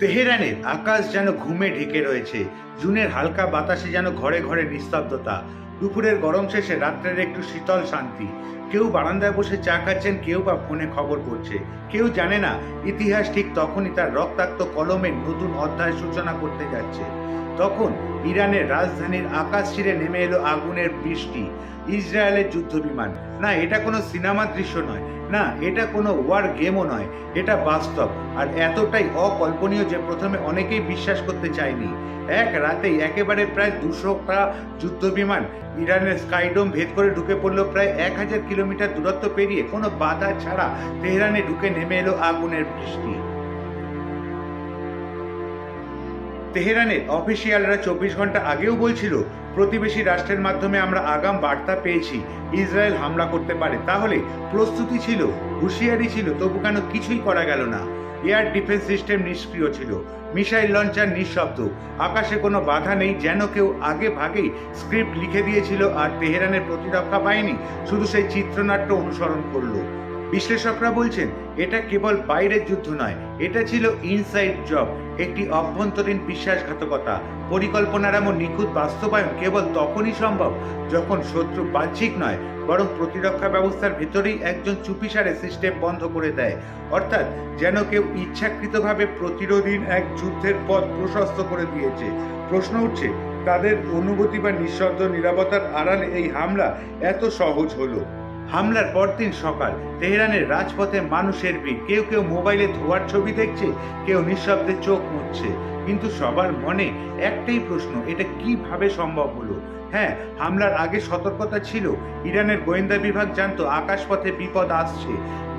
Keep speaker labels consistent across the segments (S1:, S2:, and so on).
S1: তেহরানের আকাশ যেন ঘুমে ঢেকে রয়েছে, জুনের হালকা বাতাসে যেন ঘরে ঘরে নিস্তব্ধতা। দুপুরের গরম শেষে রাত্রের একটু শীতল শান্তি। কেউ বারান্দায় বসে চা খাচ্ছেন, কেউ বা ফোনে খবর পড়ছে কেউ জানে না, ইতিহাস ঠিক তখনই তার রক্তাক্ত কলমের নতুন অধ্যায় সূচনা করতে যাচ্ছে। তখন ইরানের রাজধানীর আকাশ ছিঁড়ে নেমে এলো আগুনের বৃষ্টি। ইসরায়েলের যুদ্ধ বিমান না, এটা কোনো সিনেমার দৃশ্য নয়। না, এটা কোনো ওয়ার গেমও নয়। এটা বাস্তব। আর এতটাই অকল্পনীয় যে প্রথমে অনেকেই বিশ্বাস করতে চায়নি। এক রাতেই একেবারে প্রায় দুশোটা যুদ্ধ বিমান ইরানের স্কাইডোম ভেদ করে ঢুকে পড়ল প্রায় এক হাজার কিলোমিটার দূরত্ব পেরিয়ে কোনো বাধা ছাড়া তেহরানে ঢুকে নেমে এলো আগুনের বৃষ্টি। তেহরানের অফিসিয়ালরা চব্বিশ ঘণ্টা আগেও বলছিল, প্রতিবেশী রাষ্ট্রের মাধ্যমে আমরা আগাম বার্তা পেয়েছি, ইসরায়েল হামলা করতে পারে। তাহলে প্রস্তুতি ছিল, হুঁশিয়ারি ছিল, তবু কেন কিছুই করা গেল না? এয়ার ডিফেন্স সিস্টেম নিষ্ক্রিয় ছিল। মিসাইল লঞ্চার নিঃশব্দ। আকাশে কোনো বাধা নেই, যেন কেউ আগে ভাগেই স্ক্রিপ্ট লিখে দিয়েছিল আর তেহরানের প্রতিরক্ষা বাহিনী শুধু সেই চিত্রনাট্য অনুসরণ করল। বিশ্লেষকরা বলছেন, এটা কেবল বাইরের যুদ্ধ নয়, এটা ছিল ইনসাইড জব একটি অভ্যন্তরীণ বিশ্বাসঘাতকতা। পরিকল্পনার এমন নিখুঁত বাস্তবায়ন কেবল তখনই সম্ভব যখন শত্রু বাহ্যিক নয়, বরং প্রতিরক্ষা ব্যবস্থার ভেতরেই একজন চুপিসারে সিস্টেম বন্ধ করে দেয়। অর্থাৎ যেন কেউ ইচ্ছাকৃতভাবে প্রতিরোধীন এক যুদ্ধের পথ প্রশস্ত করে দিয়েছে। প্রশ্ন উঠছে, তাদের অনুভূতি বা নিঃশব্দ নিরাপত্তার আড়ালে এই হামলা এত সহজ হলো? হামলার পরদিন সকাল তেহরানের রাজপথে মানুষের ভিড়। কেউ কেউ মোবাইলে ধোয়ার ছবি দেখছে, কেউ নিঃশব্দে চোখ মুছছে। কিন্তু সবার মনে একটাই প্রশ্ন, এটা কীভাবে সম্ভব হলো? হ্যাঁ হামলার আগে সতর্কতা ছিল। ইরানের গোয়েন্দা বিভাগ জানতো, আকাশপথে বিপদ আসছে।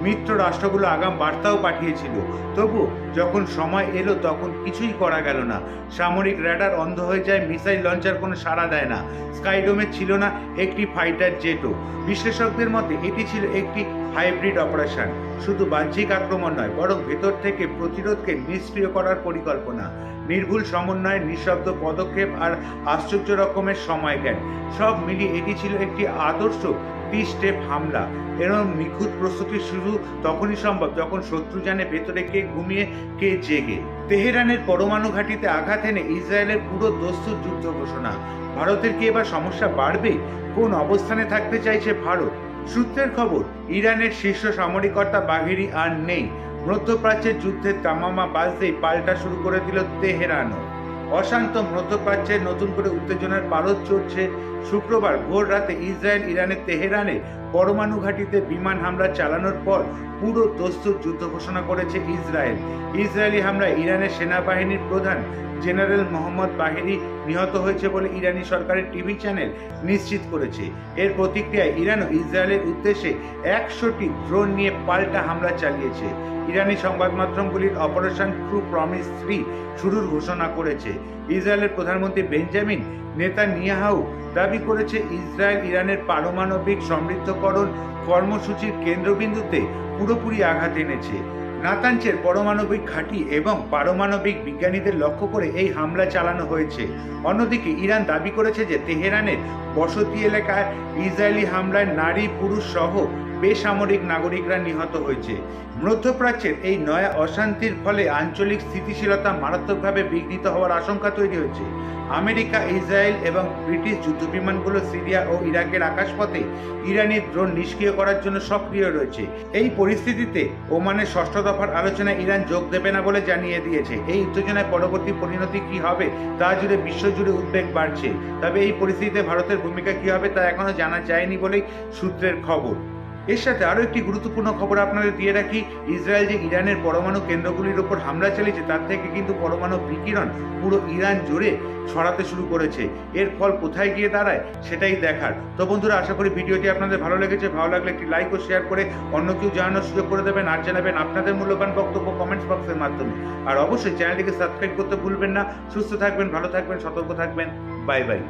S1: মিত্র রাষ্ট্রগুলো আগাম বার্তাও পাঠিয়েছিল। তবু যখন সময় এলো, তখন কিছুই করা গেল না। সামরিক র্যাডার অন্ধ হয়ে যায়, মিসাইল লঞ্চার কোনো সাড়া দেয় না। স্কাইডোমে ছিল না একটি ফাইটার জেটও। বিশ্লেষকদের মতে, এটি ছিল একটি হাইব্রিড অপারেশন। শুধু বাহ্যিক আক্রমণ নয়, বরং ভেতর থেকে প্রতিরোধকে নিষ্ক্রিয় করার পরিকল্পনা। নির্ভুল সমন্বয়, নিঃশব্দ পদক্ষেপ আর আশ্চর্য রকমের সময় জ্ঞান, সব মিলিয়ে এটি ছিল একটি আদর্শ টি স্টেপ হামলা। এরকম নিখুঁত প্রস্তুতি শুরু তখনই সম্ভব, যখন শত্রু জানে ভেতরে কে ঘুমিয়ে, কে জেগে। তেহরানের পরমাণু ঘাঁটিতে আঘাত এনে ইসরায়েলের পুরো দস্তুর যুদ্ধ ঘোষণা। ভারতের কি এবার সমস্যা বাড়বে? কোন অবস্থানে থাকতে চাইছে ভারত? সূত্রের খবর, ইরানের শীর্ষ সামরিকর্তা বাঘেরি আর নেই। মধ্যপ্রাচ্যের যুদ্ধের তামামা বাজতেই পাল্টা শুরু করে দিল তেহরানও। অশান্ত মধ্যপ্রাচ্যের নতুন করে উত্তেজনার পারদ চড়ছে শুক্রবার ভোর রাতে ইসরায়েল, ইরানের তেহরানে পরমাণু ঘাটিতে বিমান হামলা চালানোর পর পুরো দস্তুর যুদ্ধ ঘোষণা করেছে ইসরায়েল। ইসরায়েলি হামলায় ইরানের সেনাবাহিনীর প্রধান জেনারেল মোহাম্মদ বাহিনী নিহত হয়েছে বলে ইরানি সরকারের টিভি চ্যানেল নিশ্চিত করেছে। এর প্রতিক্রিয়ায় ইরানও ইসরায়েলের উদ্দেশ্যে একশোটি ড্রোন নিয়ে পাল্টা হামলা চালিয়েছে। ইরানি সংবাদ মাধ্যমগুলির অপারেশন ট্রু প্রমিস থ্রি শুরুর ঘোষণা করেছে। ইসরায়েলের প্রধানমন্ত্রী বেঞ্জামিন নেতা নিয়াহাউ দাবি করেছে, ইসরায়েল ইরানের পারমাণবিক সমৃদ্ধকরণ কর্মসূচির কেন্দ্রবিন্দুতে পুরোপুরি আঘাত এনেছে। নাতাঞ্চের পরমাণবিক ঘাঁটি এবং পারমাণবিক বিজ্ঞানীদের লক্ষ্য করে এই হামলা চালানো হয়েছে। অন্যদিকে ইরান দাবি করেছে যে তেহরানের বসতি এলাকায় ইসরায়েলি হামলায় নারী, পুরুষ সহ বেসামরিক নাগরিকরা নিহত হয়েছে। মধ্যপ্রাচ্যের এই নয়া অশান্তির ফলে আঞ্চলিক স্থিতিশীলতা মারাত্মকভাবে বিঘ্নিত হওয়ার আশঙ্কা তৈরি হয়েছে। আমেরিকা, ইসরায়েল এবং ব্রিটিশ যুদ্ধবিমানগুলো সিরিয়া ও ইরাকের আকাশপথে ইরানি ড্রোন নিষ্ক্রিয় করার জন্য সক্রিয় রয়েছে। এই পরিস্থিতিতে ওমানের ষষ্ঠ দফার আলোচনায় ইরান যোগ দেবে না বলে জানিয়ে দিয়েছে। এই উত্তেজনায় পরবর্তী পরিণতি কি হবে তা জুড়ে বিশ্বজুড়ে উদ্বেগ বাড়ছে। তবে এই পরিস্থিতিতে ভারতের ভূমিকা কি হবে তা এখনও জানা যায়নি বলেই সূত্রের খবর। এর সাথে আরও একটি গুরুত্বপূর্ণ খবর আপনাদের দিয়ে রাখি, ইসরায়েল যে ইরানের পরমাণু কেন্দ্রগুলির উপর হামলা চালিয়েছে, তার থেকে কিন্তু পরমাণু বিকিরণ পুরো ইরান জুড়ে ছড়াতে শুরু করেছে। এর ফল কোথায় গিয়ে দাঁড়ায়, সেটাই দেখার। তো বন্ধুরা, আশা করি ভিডিওটি আপনাদের ভালো লেগেছে। ভালো লাগলে একটি লাইক ও শেয়ার করে অন্য কেউ জানানোর সুযোগ করে দেবেন আর জানাবেন আপনাদের মূল্যবান বক্তব্য কমেন্টস বক্সের মাধ্যমে। আর অবশ্যই চ্যানেলটিকে সাবস্ক্রাইব করতে ভুলবেন না। সুস্থ থাকবেন, ভালো থাকবেন, সতর্ক থাকবেন। Bye bye